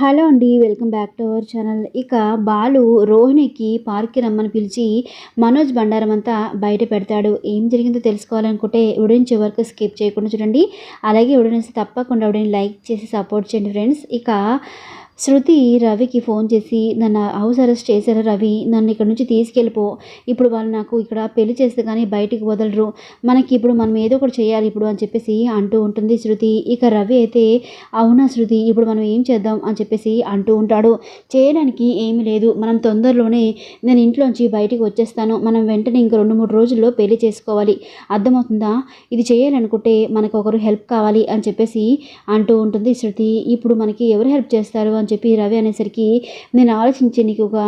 Hello అండి welcome back to our channel. ఇక బాలు రోహిణికి పార్క్కి రమ్మని పిలిచి మనోజ్ బండారం అంతా బయట పెడతాడు. ఏం జరిగిందో తెలుసుకోవాలనుకుంటే ఉడిని చివరికి స్కిప్ చేయకుండా చూడండి. అలాగే ఉడిని తప్పకుండా ఉడిని లైక్ చేసి సపోర్ట్ చేయండి ఫ్రెండ్స్. ఇక శృతి రవికి ఫోన్ చేసి నన్ను హౌస్ అరెస్ట్ చేశారు రవి? నన్ను ఇక్కడ నుంచి తీసుకెళ్ళిపో. ఇప్పుడు వాళ్ళు నాకు ఇక్కడ పెళ్ళి చేస్తే కానీ బయటికి వదలరు. మనకి ఇప్పుడు మనం ఏదో ఒకటి చేయాలి ఇప్పుడు అని చెప్పేసి అంటూ ఉంటుంది శృతి. ఇక రవి అయితే అవునా శృతి ఇప్పుడు మనం ఏం చేద్దాం? అని చెప్పేసి అంటూ ఉంటాడు. చేయడానికి ఏమీ లేదు. మనం తొందరలోనే నేను ఇంట్లోంచి బయటికి వచ్చేస్తాను. మనం వెంటనే ఇంక రెండు మూడు రోజుల్లో పెళ్ళి చేసుకోవాలి. అర్థమవుతుందా? ఇది చేయాలనుకుంటే మనకు ఒకరు హెల్ప్ కావాలి అని చెప్పేసి అంటూ ఉంటుంది శృతి. ఇప్పుడు మనకి ఎవరు హెల్ప్ చేస్తారు? అని చెప్పి రవి అనేసరికి నేను ఆలోచించి నీకు ఒక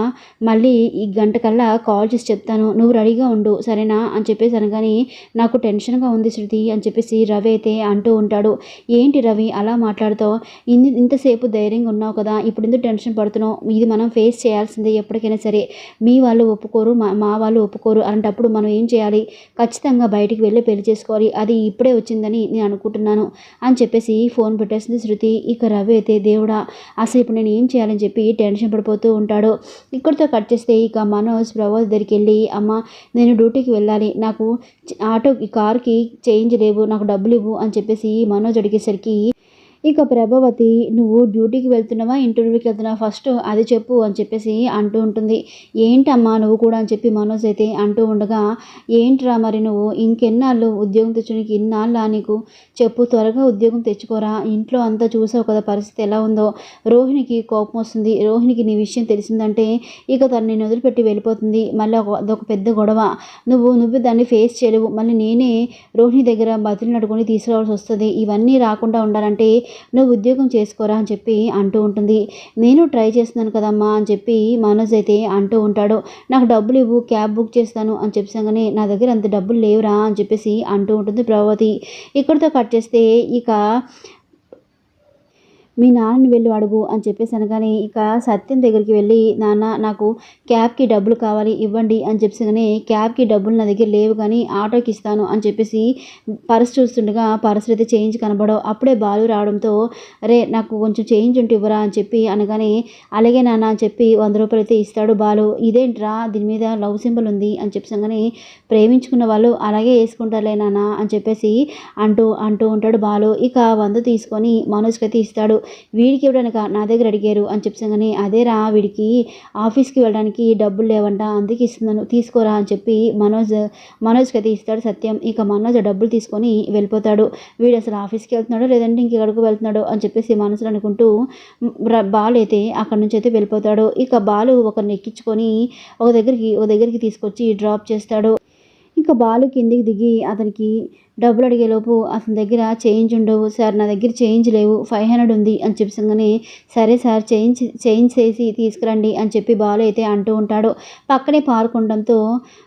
మళ్ళీ ఈ గంట కల్లా కాల్ చేసి చెప్తాను. నువ్వు రెడీగా ఉండు. సరేనా? అని చెప్పేసి అనగాని నాకు టెన్షన్గా ఉంది శృతి అని చెప్పేసి రవి అయితే అంటూ ఉంటాడు. ఏంటి రవి అలా మాట్లాడుతావు? ఇన్ని ఇంతసేపు ధైర్యంగా ఉన్నావు కదా. ఇప్పుడు ఎందుకు టెన్షన్ పడుతున్నావు? ఇది మనం ఫేస్ చేయాల్సిందే ఎప్పటికైనా సరే. మీ వాళ్ళు ఒప్పుకోరు మా మా వాళ్ళు ఒప్పుకోరు. అలాంటప్పుడు మనం ఏం చేయాలి? ఖచ్చితంగా బయటికి వెళ్ళి పెళ్ళి చేసుకోవాలి. అది ఇప్పుడే వచ్చిందని నేను అనుకుంటున్నాను అని చెప్పేసి ఫోన్ పెట్టేసింది శృతి. ఇక రవి అయితే దేవుడా అసలు ఇప్పుడు నేను ఏం చేయాలని చెప్పి టెన్షన్ పడిపోతూ ఉంటాడు. ఇక్కడితో కట్ చేస్తే ఇక మనోజ్ ప్రభాస్ దగ్గరికి వెళ్ళి అమ్మ నేను డ్యూటీకి వెళ్ళాలి. నాకు ఆటో కార్కి చేంజ్ లేవు. నాకు డబ్బులు ఇవ్వు అని చెప్పేసి మనోజ్ అడిగేసరికి ఇక ప్రభావతి నువ్వు డ్యూటీకి వెళ్తున్నావా? ఇంటర్వ్యూకి వెళ్తున్నావా? ఫస్ట్ అది చెప్పు అని చెప్పేసి అంటూ ఉంటుంది. ఏంటమ్మా నువ్వు కూడా అని చెప్పి మనోజ్ అయితే అంటూ ఉండగా ఏంట్రా మరి నువ్వు? ఇంకెన్నాళ్ళు ఉద్యోగం తెచ్చునికి ఇన్నాళ్ళ నీకు? చెప్పు త్వరగా ఉద్యోగం తెచ్చుకోరా? ఇంట్లో అంతా చూసావు కదా పరిస్థితి ఎలా ఉందో? రోహిణికి కోపం వస్తుంది. రోహిణికి నీ విషయం తెలిసిందంటే ఇక తను నేను వదిలిపెట్టి వెళ్ళిపోతుంది. మళ్ళీ ఒక అదొక పెద్ద గొడవ. నువ్వు నువ్వు దాన్ని ఫేస్ చేయలేవు. మళ్ళీ నేనే రోహిణి దగ్గర బతులు నడుకొని తీసుకురావాల్సి వస్తుంది. ఇవన్నీ రాకుండా ఉండాలంటే నువ్వు ఉద్యోగం చేసుకోరా అని చెప్పి అంటూ ఉంటుంది. నేను ట్రై చేస్తున్నాను కదమ్మా అని చెప్పి మనోజ్ అయితే అంటూ ఉంటాడు. నాకు డబ్బులు ఇవ్వు క్యాబ్ బుక్ చేస్తాను అని చెప్పాగానే నా దగ్గర అంత డబ్బులు లేవురా అని చెప్పేసి అంటూ ఉంటుంది ప్రభావతి. ఇక్కడితో కట్ చేస్తే ఇక మీ నాన్నని వెళ్ళి అడుగు అని చెప్పేసి అనగానే ఇక సత్యం దగ్గరికి వెళ్ళి నాన్న నాకు క్యాబ్కి డబ్బులు కావాలి ఇవ్వండి అని చెప్పేసి క్యాబ్కి డబ్బులు నా దగ్గర లేవు కానీ ఆటోకి ఇస్తాను అని చెప్పేసి పర్స్ చూస్తుండగా పర్స్ అయితే చేంజ్ కనబడవు. అప్పుడే బాలు రావడంతో అరే నాకు కొంచెం చేంజ్ ఉంటే ఇవ్వరా అని చెప్పి అనగానే అలాగే నాన్న అని చెప్పి వంద రూపాయలు అయితే ఇస్తాడు బాలు. ఇదేంట్రా? దీని మీద లవ్ సింబల్ ఉంది అని చెప్పేసి ప్రేమించుకున్న వాళ్ళు అలాగే వేసుకుంటారులే నాన్న అని చెప్పేసి అంటూ అంటూ ఉంటాడు బాలు. ఇక వంద తీసుకొని మనోజ్కి అయితే ఇస్తాడు. వీడికి ఇవ్వడానికి నా దగ్గర అడిగారు అని చెప్పగానే అదేరా వీడికి ఆఫీస్కి వెళ్ళడానికి డబ్బులు లేవంట అందుకే ఇస్తున్నాను తీసుకోరా అని చెప్పి మనోజ్ మనోజ్కి అయితే ఇస్తాడు సత్యం. ఇక మనోజ్ డబ్బులు తీసుకొని వెళ్ళిపోతాడు. వీడు అసలు ఆఫీస్కి వెళ్తున్నాడో లేదంటే ఇంకెక్కడికి వెళ్తున్నాడో అని చెప్పేసి మనసులో అనుకుంటూ బాలు అయితే అక్కడి నుంచి అయితే వెళ్ళిపోతాడు. ఇక బాలు ఒకరిని ఎక్కించుకొని ఒక దగ్గరికి ఒక దగ్గరికి తీసుకొచ్చి డ్రాప్ చేస్తాడు. ఇంకా బాలు కిందికి దిగి అతనికి డబ్బులు అడిగేలోపు అతని దగ్గర చేంజ్ ఉండవు. సార్ నా దగ్గర చేంజ్ లేవు. ఫైవ్ హండ్రెడ్ ఉంది అని చెప్పగానే సరే సార్ చేంజ్ చేంజ్ చేసి తీసుకురండి అని చెప్పి బాలు అయితే అంటూ ఉంటాడు. పక్కనే పార్క్ ఉండడంతో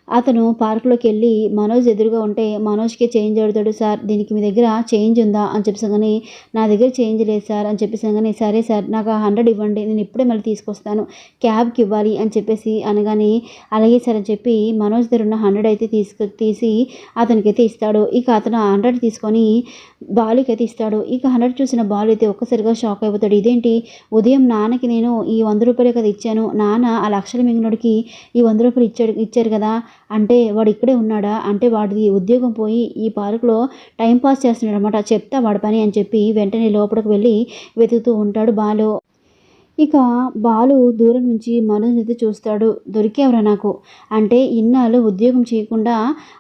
అతను పార్కులోకి వెళ్ళి మనోజ్ ఎదురుగా ఉంటే మనోజ్కి చేంజ్ అడుగుతాడు సార్. దీనికి మీ దగ్గర చేంజ్ ఉందా? అని చెప్పగానే నా దగ్గర చేంజ్ లేదు సార్ అని చెప్పేసగానే సరే సార్ నాకు ఆ హండ్రెడ్ ఇవ్వండి. నేను ఇప్పుడే మళ్ళీ తీసుకొస్తాను. క్యాబ్కి ఇవ్వాలి అని చెప్పేసి అనగానే అలాగే సార్ అని చెప్పి మనోజ్ దగ్గర ఉన్న హండ్రెడ్ అయితే తీసుకు తీసి అతనికైతే ఇస్తాడు. ఇక అతను హండ్రెడ్ తీసుకొని బాలుకి అయితే ఇస్తాడు. ఇక హండ్రెడ్ చూసిన బాలు అయితే ఒక్కసారిగా షాక్ అయిపోతాడు. ఇదేంటి? ఉదయం నాన్నకి నేను ఈ వంద రూపాయలు కదా ఇచ్చాను. నాన్న ఆ లక్షల మింగినోడికి ఈ వంద రూపాయలు ఇచ్చాడు ఇచ్చారు కదా? అంటే వాడు ఇక్కడే ఉన్నాడా? అంటే వాడిది ఉద్యోగం పోయి ఈ పార్కులో టైం పాస్ చేస్తున్నాడు అనమాట చెప్తా వాడి పని అని చెప్పి వెంటనే లోపలికి వెళ్ళి వెతుకుతూ ఉంటాడు బాలు. ఇక బాలు దూరం నుంచి మనోజ్ అయితే చూస్తాడు. దొరికేవరా నాకు. అంటే ఇన్నాళ్ళు ఉద్యోగం చేయకుండా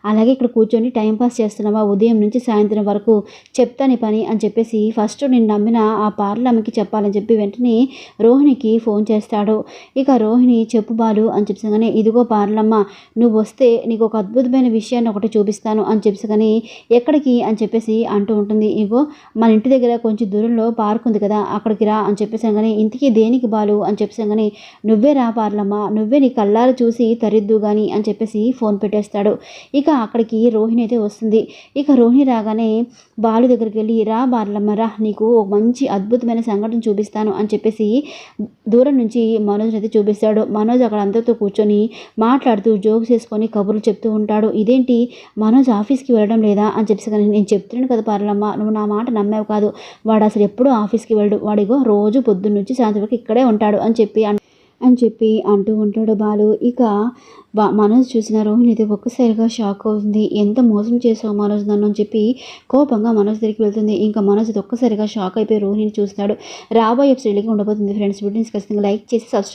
అలాగే ఇక్కడ కూర్చొని టైంపాస్ చేస్తున్నావా? ఉదయం నుంచి సాయంత్రం వరకు చెప్తాను పని అని చెప్పేసి ఫస్ట్ నేను నమ్మిన ఆ పార్లమ్మకి చెప్పాలని చెప్పి వెంటనే రోహిణికి ఫోన్ చేస్తాడు. ఇక రోహిణి చెప్పు బాలు అని చెప్పగానే ఇదిగో పార్లమ్మ నువ్వు వస్తే నీకు ఒక అద్భుతమైన విషయాన్ని ఒకటి చూపిస్తాను అని చెప్పగానే ఎక్కడికి? అని చెప్పేసి అంటూ ఉంటుంది. ఇగో మన ఇంటి దగ్గర కొంచెం దూరంలో పార్క్ ఉంది కదా అక్కడికి రా అని చెప్పేసి కానీ ఇంటికి దేనికి బాలు అని చెప్పేసంగానే నువ్వే రా పార్లమ్మ నువ్వే నీ కళ్ళాలు చూసి తరిద్దు కానీ అని చెప్పేసి ఫోన్ పెట్టేస్తాడు. ఇక అక్కడికి రోహిణి అయితే వస్తుంది. ఇక రోహిణి రాగానే బాలు దగ్గరికి వెళ్ళి రా బార్లమ్మ రా నీకు ఒక మంచి అద్భుతమైన సంఘటన చూపిస్తాను అని చెప్పేసి దూరం నుంచి మనోజ్ అయితే చూపిస్తాడు. మనోజ్ అక్కడ అందరితో కూర్చొని మాట్లాడుతూ జోక్స్ చేసుకొని కబుర్లు చెప్తూ ఉంటాడు. ఇదేంటి? మనోజ్ ఆఫీస్కి వెళ్ళడం లేదా? అని చెప్పేసి కానీ నేను చెప్తున్నాను కదా పార్లమ్మ నువ్వు నా మాట నమ్మేవు కాదు. వాడు అసలు ఎప్పుడూ ఆఫీస్కి వెళ్ళడు. వాడిగో రోజు పొద్దున్న నుంచి సాయంత్రం వరకు ఇక్కడే ఉంటాడు అని చెప్పి అని చెప్పి అంటూ ఉంటాడు బాలు. ఇక మనోజ్ చూసిన రోహిణి అయితే ఒక్కసారిగా షాక్ అవుతుంది. ఎంత మోసం చేసావు మనోజ్ నన్ను? అని చెప్పి కోపంగా మనోజ్ దగ్గరికి వెళ్తుంది. ఇంకా మనోజ్ ఒక్కసారిగా షాక్ అయిపోయి రోహిణిని చూస్తాడు రాబోయే ఎపిసోడ్లకి ఉండబోతుంది. ఫ్రెండ్స్ వీడియోస్ ఖచ్చితంగా లైక్ చేసి సబ్స్క్రైబ్